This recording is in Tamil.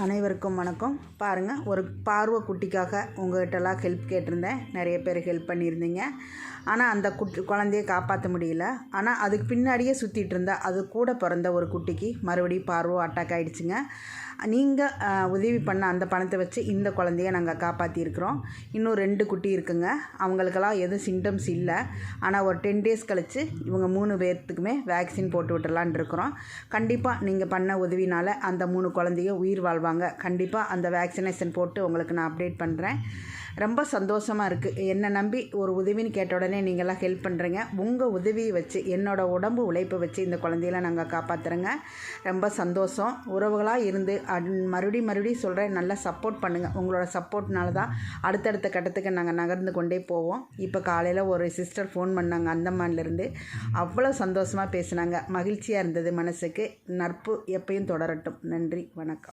அனைவருக்கும் வணக்கம். பாருங்கள் ஒரு பார்வை குட்டிக்காக உங்கள்கிட்டலாம் ஹெல்ப் கேட்டிருந்தேன். நிறைய பேர் ஹெல்ப் பண்ணியிருந்தீங்க. ஆனால் அந்த குட்டி குழந்தைய காப்பாற்ற முடியல. ஆனால் அதுக்கு பின்னாடியே சுற்றிட்டு இருந்தா அது கூட பிறந்த ஒரு குட்டிக்கு மறுபடியும் பார்வை அட்டாக் ஆகிடுச்சுங்க நீங்கள் உதவி பண்ண அந்த பணத்தை வச்சு இந்த குழந்தைய நாங்கள் காப்பாற்றிருக்கிறோம் இன்னும் ரெண்டு குட்டி இருக்குங்க. அவங்களுக்கெல்லாம் எதுவும் சிம்டம்ஸ் இல்லை. ஆனால் ஒரு டென் டேஸ் கழித்து இவங்க மூணு பேர்த்துக்குமே வேக்சின் போட்டு விட்டுலான் இருக்கிறோம். கண்டிப்பாக நீங்கள் பண்ண உதவினால் அந்த மூணு குழந்தைய உயிர் வாழ் வருவாங்க கண்டிப்பாக அந்த வேக்சினேஷன் போட்டு உங்களுக்கு நான் அப்டேட் பண்ணுறேன் ரொம்ப சந்தோஷமாக இருக்குது என்னை நம்பி ஒரு உதவின்னு கேட்ட உடனே நீங்கள்லாம் ஹெல்ப் பண்ணுறீங்க உங்கள் உதவியை வச்சு என்னோடய உடம்பு உழைப்பை வச்சு இந்த குழந்தையில நாங்கள் காப்பாற்றுறோங்க ரொம்ப சந்தோஷம். உறவுகளாக இருந்து அட் மறுபடியும் மறுபடியும் சொல்கிறேன் நல்லா சப்போர்ட் பண்ணுங்கள் உங்களோட சப்போர்ட்னால தான் அடுத்தடுத்த கட்டத்துக்கு நாங்கள் நகர்ந்து கொண்டே போவோம். இப்போ காலையில் ஒரு சிஸ்டர் ஃபோன் பண்ணாங்க. அந்தமான்லேருந்து அவ்வளோ சந்தோஷமாக பேசுனாங்க. மகிழ்ச்சியாக இருந்தது மனசுக்கு. நட்பு எப்பயும் தொடரட்டும். நன்றி. வணக்கம்.